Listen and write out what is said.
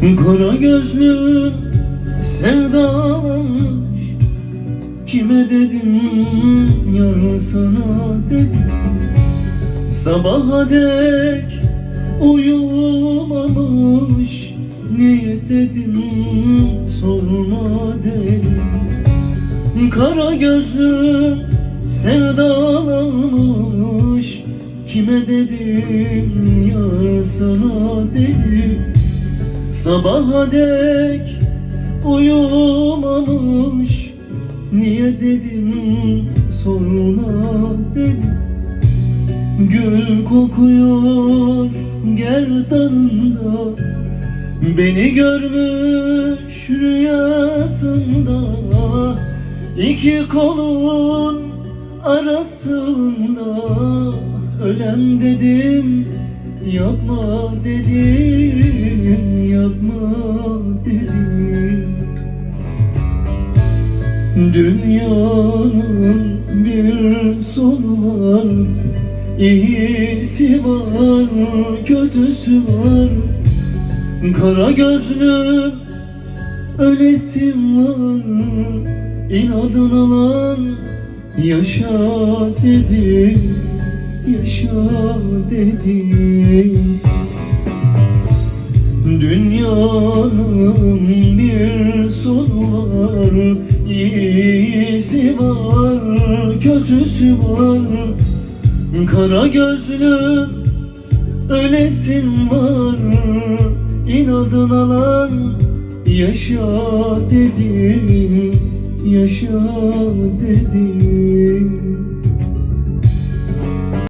Kara gözlüm sevdalanmış. Kime dedim yar sana dedim. Sabaha dek uyumamış Niye dedim sorma dedim. Kara gözlüm sevdalanmış. Kime dedim yar sana Sabaha dek uyumamış Niye dedim sorma dedim. Gül kokuyor gerdanında. Beni görmüş rüyasında. İki kolun arasında. Ölen dedim yapma dedim yapma dedim Dünyanın bir sonu var İyisi var, kötüsü var. Kara gözlü ölesim var İnadın alan yaşa dedi Yaşa dedi Dünyanın bir sonu var İyisi var, kötüsü var. Kara gözlü ölesin var. İnadın alan yaşa dedi Yaşa dedi